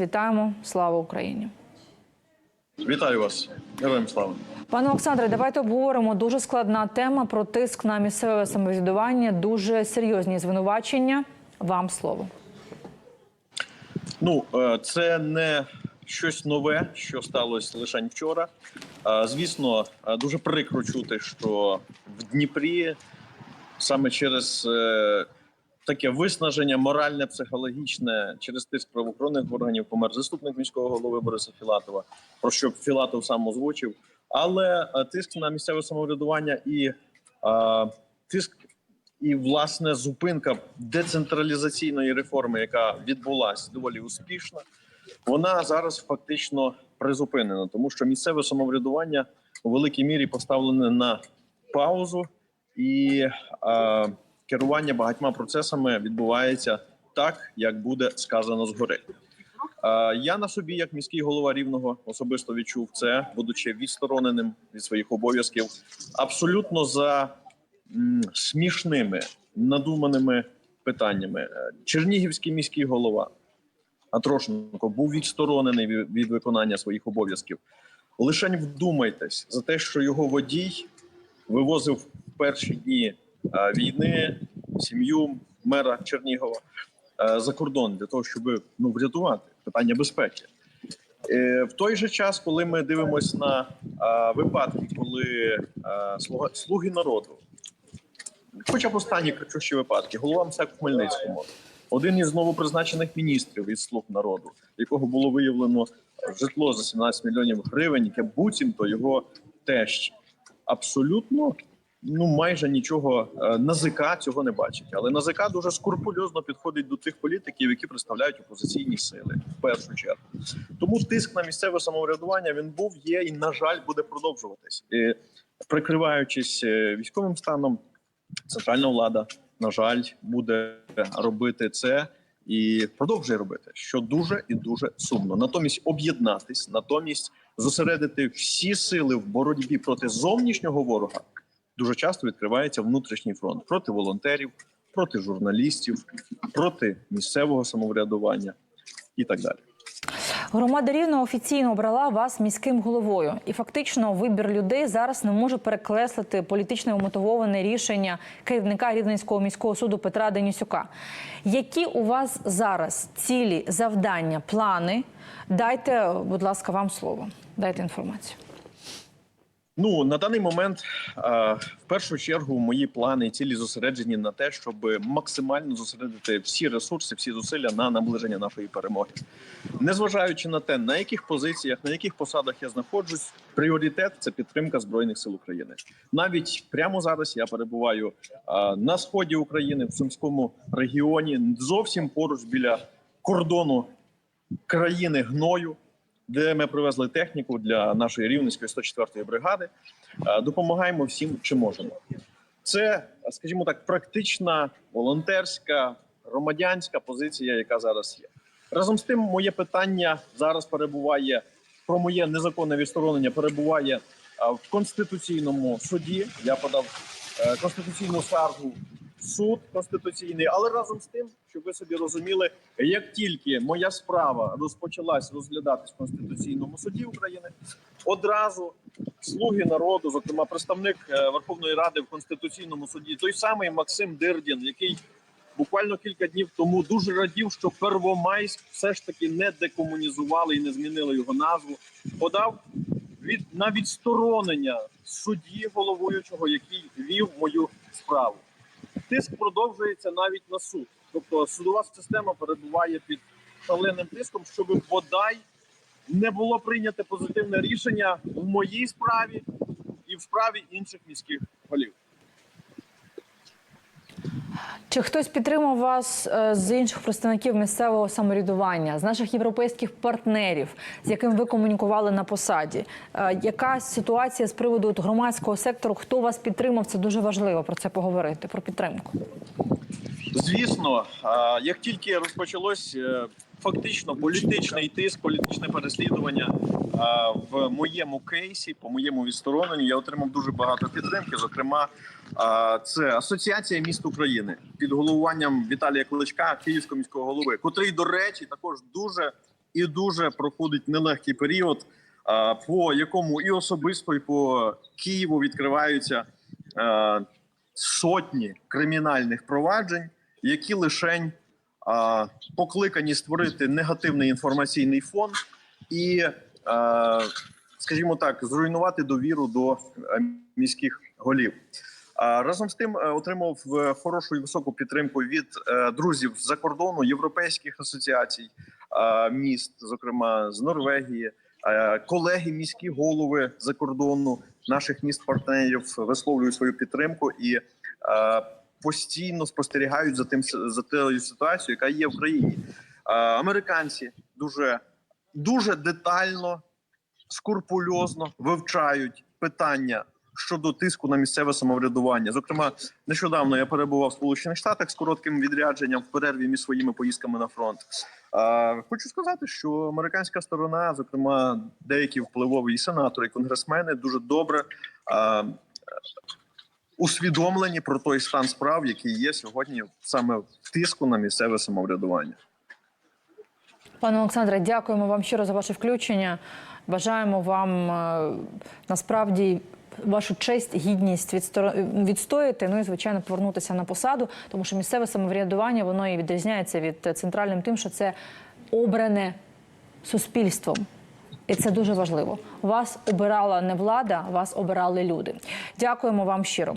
вітаємо. Слава Україні! Вітаю вас, героям слава. Пане Олександре, давайте обговоримо дуже складна тема про тиск на місцеве самоврядування. Дуже серйозні звинувачення. Вам слово. Ну е, це не щось нове, що сталося лише вчора. Е, Звісно, е, дуже прикро чути, що в Дніпрі саме через таке виснаження моральне, психологічне, через тиск правоохоронних органів помер заступник міського голови Бориса Філатова, про що Філатов сам озвучив. Але е, тиск на місцеве самоврядування і е, тиск і власне зупинка децентралізаційної реформи, яка відбулася доволі успішно, вона зараз фактично призупинена, тому що місцеве самоврядування у великій мірі поставлене на паузу, і е, керування багатьма процесами відбувається так, як буде сказано згори. Я на собі, як міський голова рівного, особисто відчув це, будучи відстороненим від своїх обов'язків, абсолютно за смішними надуманими питаннями. Е, Чернігівський міський голова Атрошенко був відсторонений від, виконання своїх обов'язків. Лишень вдумайтесь за те, що його водій вивозив в перші дні війни сім'ю мера Чернігова е, за кордон для того, щоб ну врятувати питання безпеки. Е, В той же час, коли ми дивимося на е, випадки, коли е, слуги народу, хоча б останні кричущі випадки, голова МСЕК Хмельницькому, один із новопризначених міністрів із слуг народу, якого було виявлено житло за 17 мільйонів гривень, яке буцімто його тещ. Абсолютно ну майже нічого е, НАЗК цього не бачить. Але НАЗК дуже скрупульозно підходить до тих політиків, які представляють опозиційні сили в першу чергу. Тому тиск на місцеве самоврядування він був, є і на жаль буде продовжуватись. І, прикриваючись е, військовим станом, центральна влада на жаль буде робити це. І продовжує робити, що дуже і дуже сумно. Натомість об'єднатись, натомість зосередити всі сили в боротьбі проти зовнішнього ворога. Дуже часто відкривається внутрішній фронт проти волонтерів, проти журналістів, проти місцевого самоврядування і так далі. Громада рівно офіційно обрала вас міським головою, і фактично вибір людей зараз не може перекреслити політично мотивоване рішення керівника Рівненського міського суду Петра Денисюка. Які у вас зараз цілі, завдання, плани? Дайте, будь ласка, вам слово. Дайте інформацію. Ну на даний момент е, в першу чергу мої плани цілі зосереджені на те, щоб максимально зосередити всі ресурси, всі зусилля на наближення нашої перемоги, незважаючи на те, на яких позиціях, на яких посадах я знаходжусь, пріоритет це підтримка збройних сил України. Навіть прямо зараз я перебуваю е, на сході України в Сумському регіоні, зовсім поруч біля кордону країни гною де ми привезли техніку для нашої рівненської 104-ї бригади. Е, Допомагаємо всім, чим можемо. Це, скажімо так, практична волонтерська громадянська позиція, яка зараз є. Разом з тим, моє питання зараз перебуває про моє незаконне відсторонення. Перебуває е, в конституційному суді. Я подав е, конституційну скаргу суд конституційний, але разом з тим, щоб ви собі розуміли, як тільки моя справа розпочалась розглядатись в конституційному суді України, одразу слуги народу, зокрема представник е, Верховної Ради в конституційному суді, той самий Максим Дирдін, який буквально кілька днів тому дуже радів, що Первомайськ все ж таки не декомунізували і не змінили його назву, подав від на відсторонення судді головуючого, який вів мою справу. Тиск продовжується навіть на суд. Тобто судова система перебуває під шаленим тиском, щоб бодай не було прийнято позитивне рішення в моїй справі і в справі інших міських голів. Чи хтось підтримав вас е, з інших представників місцевого самоврядування, з наших європейських партнерів, з яким ви комунікували на посаді? Е, Яка ситуація з приводу громадського сектору? Хто вас підтримав? Це дуже важливо про це поговорити. Про підтримку. Звісно, як тільки розпочалось е, фактично політичний тиск, політичне переслідування в моєму кейсі, по моєму відстороненню, я отримав дуже багато підтримки. Зокрема, це Асоціація міст України під головуванням Віталія Кличка, Київського міського голови, котрий, до речі, також дуже і дуже проходить нелегкий період, по якому і особисто, і по Києву відкриваються сотні кримінальних проваджень, які лишень покликані створити негативний інформаційний фон і, скажімо так, зруйнувати довіру до е, міських голів. Разом з тим е, отримав е, хорошу і високу підтримку від друзів з-за кордону, європейських асоціацій міст, зокрема з Норвегії. Колеги, міські голови за кордону наших міст партнерів висловлюють свою підтримку і постійно спостерігають за тим за тією ситуацією, яка є в країні. Американці дуже дуже детально, скрупульозно вивчають питання щодо тиску на місцеве самоврядування. Зокрема, нещодавно я перебував в Сполучених Штатах з коротким відрядженням в перерві між своїми поїздками на фронт. Хочу сказати, що американська сторона, зокрема, деякі впливові і сенатори, і конгресмени, дуже добре. Усвідомлені про той стан справ, який є сьогодні саме в тиску на місцеве самоврядування. Пане Олександре, дякуємо вам щиро за ваше включення. Бажаємо вам е, насправді вашу честь, гідність відстояти. Ну і звичайно повернутися на посаду, тому що місцеве самоврядування воно і відрізняється від е, центральним тим, що це обране суспільством. І це дуже важливо. Вас обирала не влада, вас обирали люди. Дякуємо вам щиро.